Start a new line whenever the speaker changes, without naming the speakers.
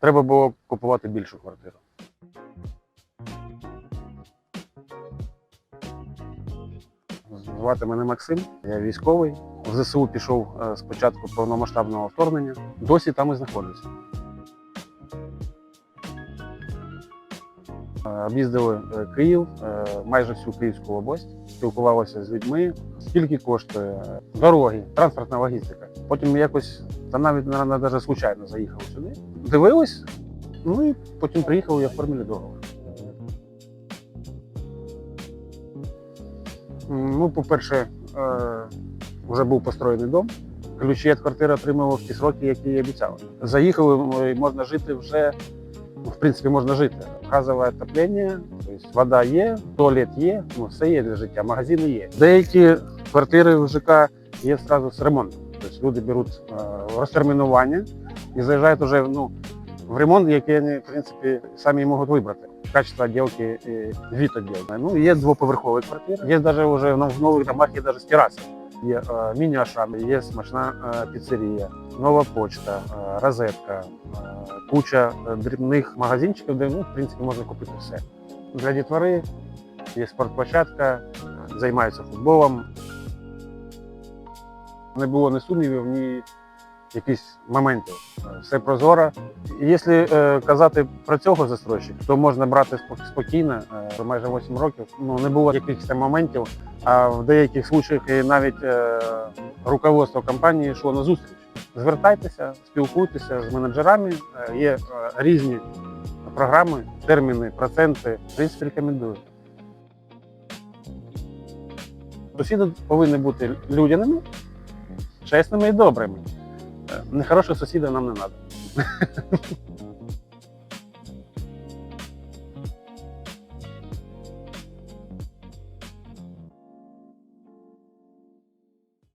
Треба було купувати більшу квартиру. Звати мене Максим, я військовий. В ЗСУ пішов спочатку початку повномасштабного вторгнення. Досі там і знаходжуся. Об'їздили е, Київ, е, майже всю Київську область, спілкувалися з людьми, скільки коштує дороги, транспортна логістика. Потім якось, та навіть навіть случайно заїхав сюди. Дивились, ну і потім приїхав і оформили договор. М, Ну, по-перше, е, вже був построєний дом. Ключі від квартири отримав в ті сроки, які обіцяли. Заїхали, е, можна жити вже, ну, в принципі, можна жити. Газове отоплення, тобто вода є, туалет є, ну, все є для життя, магазини є. Деякі квартири в ЖК є одразу з ремонтом. Тобто люди беруть е, розтермінування і заїжджають вже ну, в ремонт, який вони, в принципі, самі можуть вибрати. Качество і вид отделки. Ну, є двоповерхові квартири, є навіть вже в нових домах є навіть з терасою. Є е, міні-ашан, є смачна е, піцерія, нова почта, е, розетка, куча дрібних магазинчиків, де ну, в принципі можна купити все. Для дітвори є спортплощадка, займаються футболом. Не було ні сумнівів, ні якихось моментів. Е, Все прозоро. Якщо е, казати про цього застройщика, то можна брати спокійно. Е, майже 8 років ну, не було якихось моментів, а в деяких случаях і навіть е, руководство компанії йшло на зустріч. Звертайтеся, спілкуйтеся з менеджерами. Є різні програми, терміни, проценти. В принципі, рекомендую. Сусіди повинні бути людяними, чесними і добрими. Нехороших сусідів нам не треба. ハハハハ。